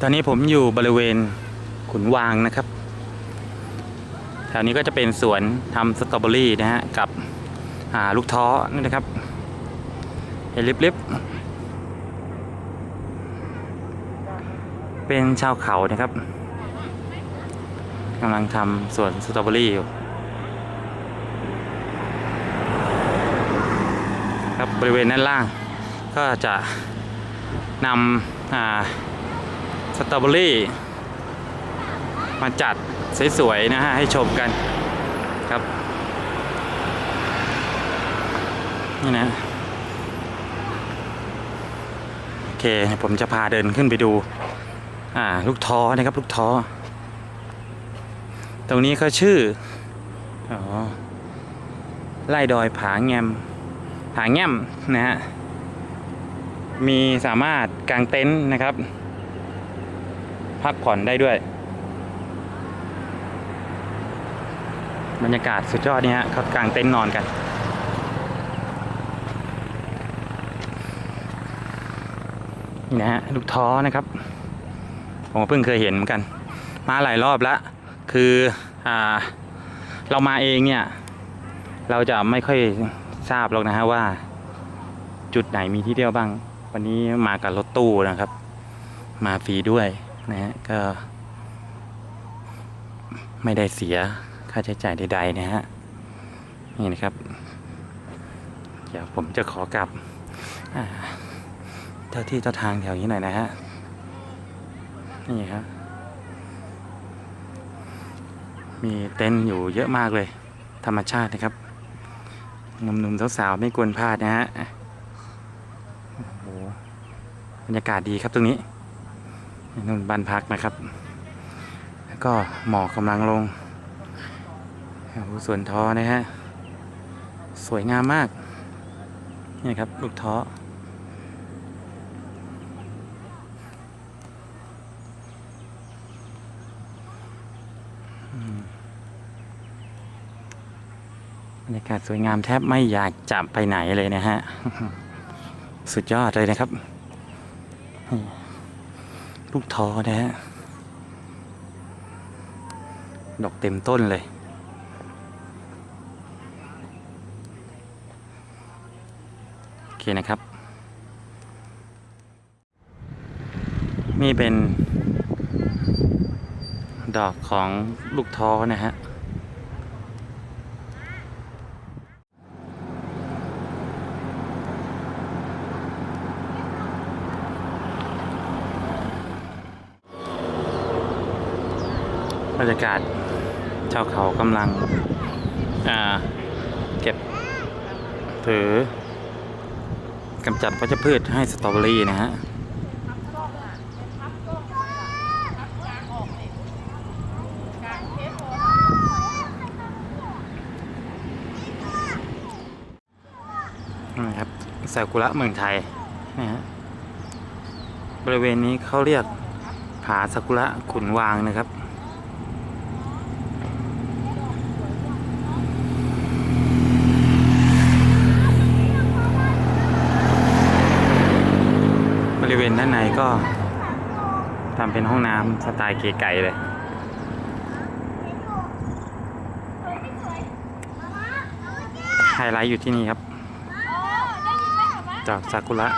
ตอนนี้ผมอยู่บริเวณขุนวางนะครับแถวนี้ก็จะเป็นสวนทำสตรอเบอรี่นะฮะกับลูกท้อนี่นะครับเห็นลิบๆเป็นชาวเขานะครับกำลังทำสวนสตรอเบอรี่อยู่ครับบริเวณด้านล่างก็จะนำอ่า สตรอเบอรี่ มาจัดสวยๆนะฮะ ให้ชมกันครับ นี่นะ โอเค ผมจะพาเดินขึ้นไปดู อ่า ลูกท้อนะครับ ลูกท้อ ตรงนี้เขาชื่อ อ๋อ ไล่ดอยผาแงม ผาแงมนะฮะมีสามารถกางเต็นท์นะครับ พักผ่อนได้ด้วย บรรยากาศสุดยอดนี่ฮะเขากางเต็นท์นอนกัน นี่นะฮะลูกท้อนะครับ ผมเพิ่งเคยเห็นเหมือนกัน มาหลายรอบแล้วคืออ่าเรามาเองเนี่ย เราจะไม่ค่อยทราบหรอกนะฮะว่า จุดไหนมีที่เที่ยวบ้าง วันนี้มากับรถตู้นะครับ มาฟรีด้วย นะฮะก็ ไม่ได้เสียค่าใช้จ่ายใดๆนะฮะนี่นะครับ เดี๋ยวผมจะขอกลับเจ้าที่เจ้าทางแถวนี้หน่อยนะฮะนี่ครับมีเต็นท์อยู่เยอะมากเลย ธรรมชาตินะครับหนุ่มๆสาวๆไม่ควรพลาดนะฮะโอ้โหบรรยากาศดีครับตรงนี้ นู่นบ้านพักนะครับ แล้วก็หมอกกำลังลงโอ้โหสวนท้อนะฮะ สวยงามมาก นี่ครับ ลูกท้อบรรยากาศสวยงามแทบไม่อยากจับไปไหนเลยนะฮะ สุดยอดเลยนะครับ ลูกท้อนะฮะ ดอกเต็มต้นเลย โอเคนะครับ นี่เป็น ดอกของลูกท้อนะฮะ บรรยากาศชาวเขากำลังเก็บถือกำจัดวัชพืชให้สตรอเบอรี่นะฮะนี่ครับซากุระเมืองไทยนะฮะบริเวณนี้เขาเรียกผาซากุระขุนวางนะครับ ริเวณด้านในก็ทำเป็นห้องน้ำสไตล์เก๋ไก่เลย ไฮไลท์อยู่ที่นี่ครับ จากซากุระ